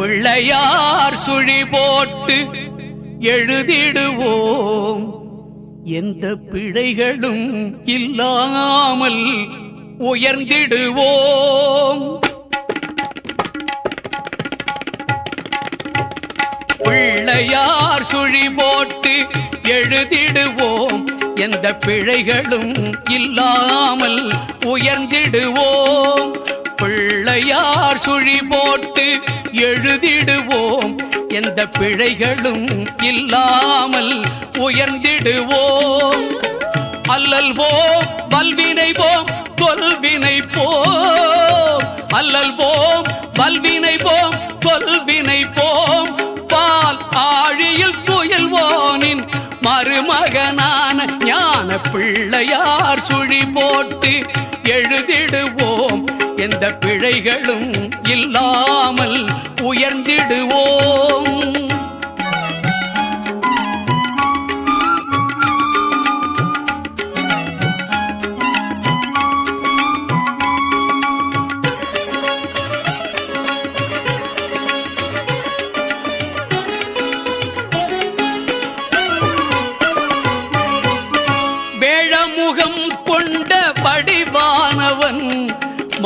பிள்ளையார் சுழி போட்டு எழுதிடுவோம். எந்த பிழைகளும் இல்லாமல் உயர்ந்திடுவோம். பிள்ளையார் சுழி போட்டு எழுதிடுவோம். எந்த பிழைகளும் இல்லாமல் உயர்ந்திடுவோம். பிள்ளையார் சுழி போட்டு எழுதிடுவோம். எந்த பிழைகளும் இல்லாமல் உயர்ந்திடுவோம். அல்லல்வோம் வல்வினை போம் தொல்வினை போம் அல்லல் வல்வினை போம் தொல்வினை போம் பால் ஆழியில் துயல்வோனின் மருமகனான ஞான பிள்ளையார் சுழி போட்டு எழுதிடுவோம். பிழைகளும் இல்லாமல் உயர்ந்திடுவோம்.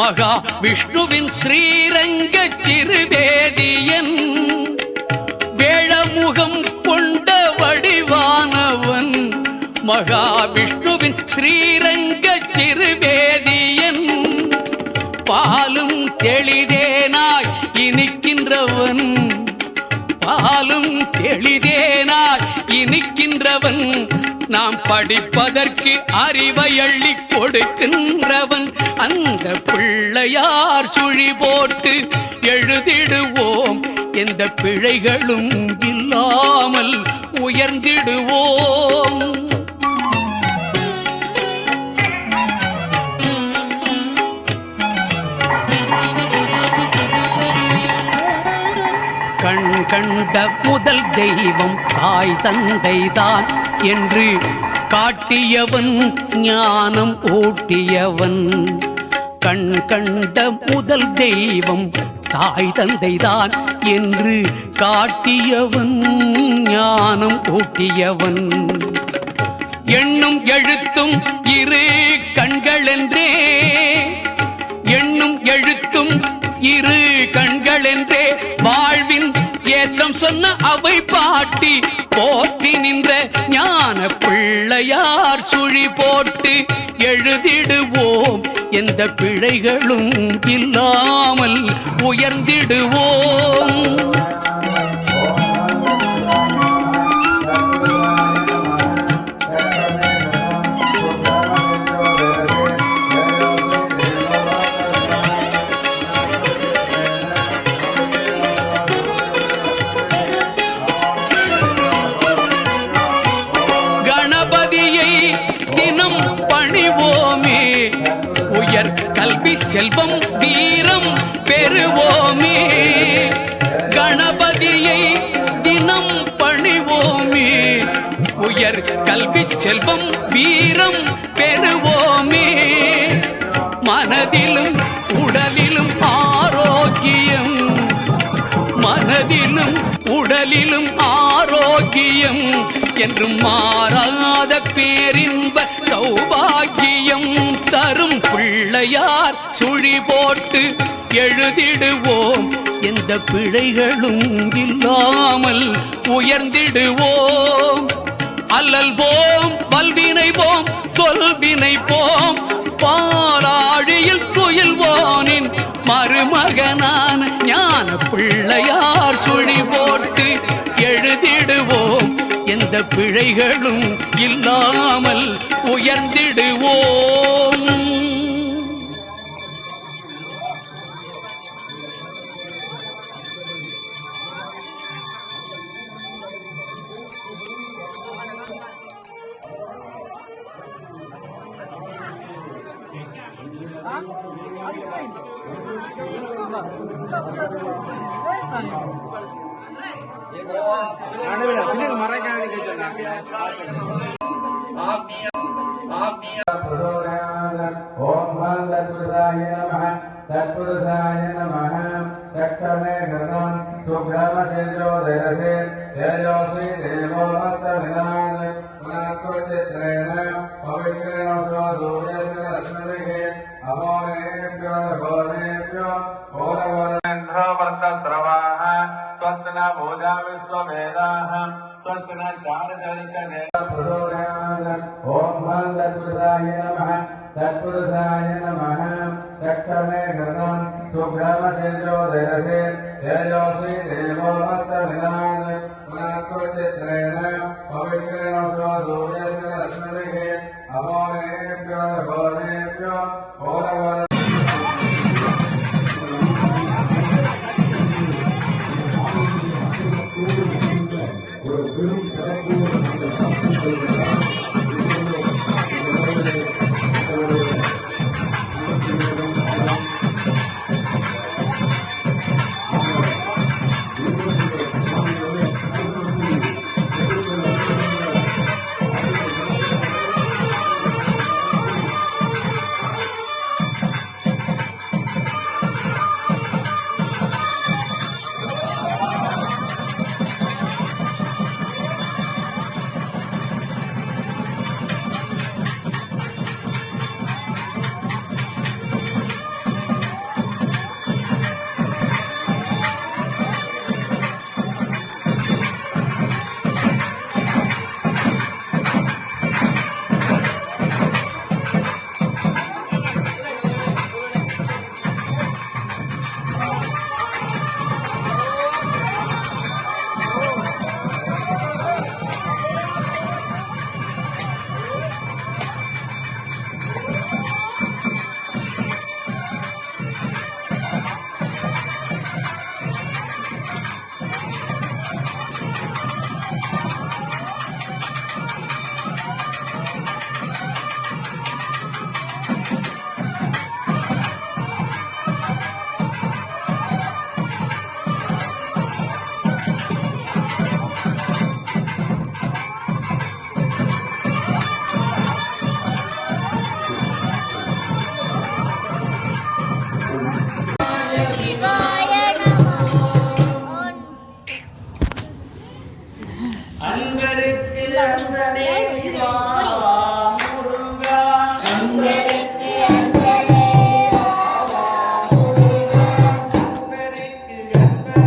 மகா விஷ்ணுவின் ஸ்ரீரங்க சிறுவேதியன். வேழமுகம் கொண்ட வடிவானவன். மகா விஷ்ணுவின் ஸ்ரீரங்க சிறுவேதியன். பாலும் தெளிதேனாய் இனிக்கின்றவன். பாலும் தெளிதேனாய் இனிக்கின்றவன். நாம் படிப்பதற்கு அறிவை அள்ளி கொடுக்கின்றவன். இந்த பிள்ளையார் சுழி போட்டு எழுதிடுவோம். எந்த பிழைகளும் இல்லாமல் உயர்ந்திடுவோம். கண் கண்ட முதல் தெய்வம் தாய் தந்தைதான் என்று காட்டியவன் ஞானம் ஊட்டியவன். கண் கண்ட முதல் தெய்வம் தாய் தந்தைதான் என்று காட்டியவன் ஞானம் ஊட்டியவன். எண்ணும் எழுத்தும் இரு கண்களென்றே எண்ணும் எழுத்தும் இரு கண்களென்றே வாழ்வின் ஏற்றம் சொன்ன அவை பாட்டி போற்றி நின்ற ஞான பிள்ளையார் சுழி போட்டு எழுதிடுவோம். எந்த பிழைகளும் இல்லாமல் உயர்ந்திடுவோம். செல்வம் வீரம் பெறுவோமே. கணபதியை தினம் பணிவோமே. உயர் கல்வி செல்வம் வீரம் பெறுவோமே. மனதிலும் உடலிலும் ஆரோக்கியம். மனதிலும் உடலிலும் ஆரோக்கியம். என்றும் மாறாத பேரின்ப சௌபா தரும் பிள்ளையார் சுழி போட்டு எழுதிடுவோம். எந்த பிழைகளும் இல்லாமல் உயர்ந்திடுவோம். அல்லல் போம் பல்வினை போம் தொல்வினை போம். பாலாழியில் துயில்வோனின் மருமகனான ஞான பிள்ளையார் சுழிவோம் எந்த பிழைகளும் இல்லாமல் உயர்ந்திடுவோம் Thank you. மறைக்காதுன்னு சொன்னாங்க ஓம் தற்புருதாய நம தற்புருதாய நம தட்சமே கிருதம் சுக்ரம தேஜோ தேஜோ मनसेन्द्रो जयसे जयोऽस्मि देवो मत्सविधान् मनस्कृचित्रेण पवित्रेण सूर्यस्य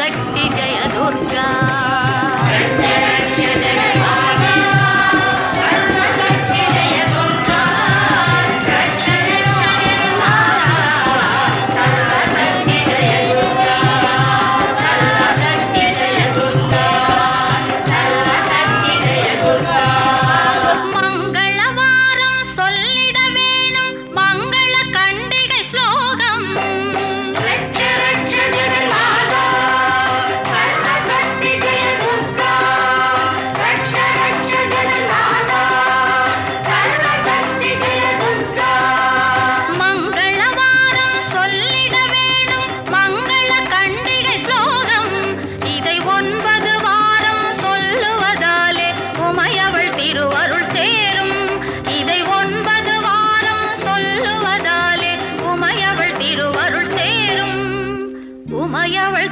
शक्ति जय दुर्गा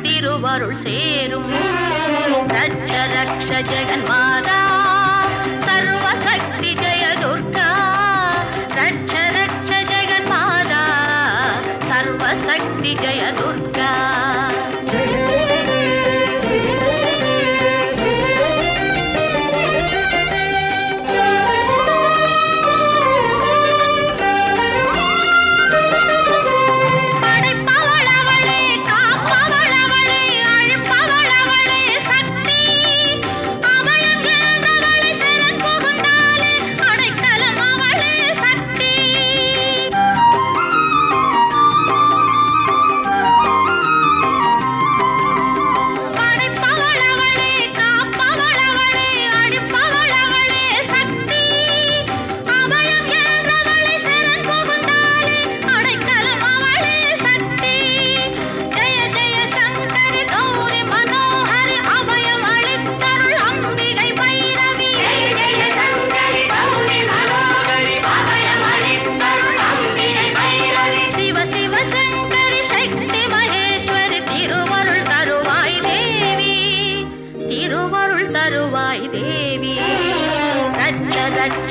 திருவருள் சேரும். ரட்ச ரக்ஷ ஜெகன் மாதா சர்வசக்தி ஜெய துர்கா ரட்ச ரக்ஷ ஜெகன் மாதா சர்வசக்தி ஜெய துர்கா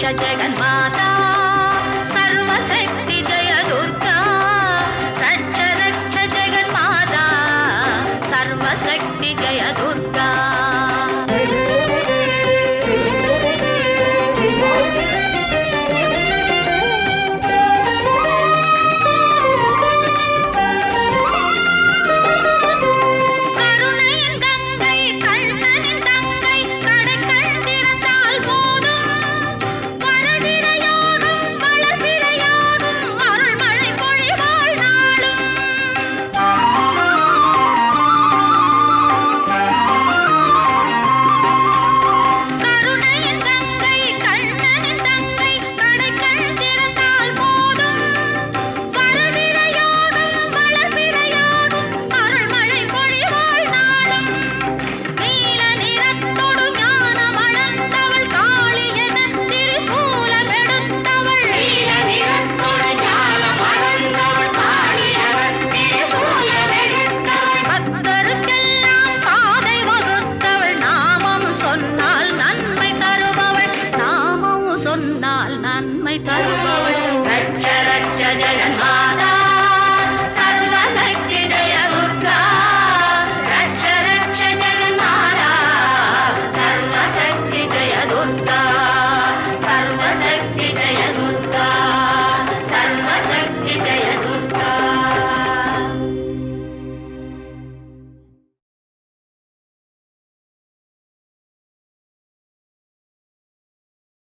கரணம் ஜெகன்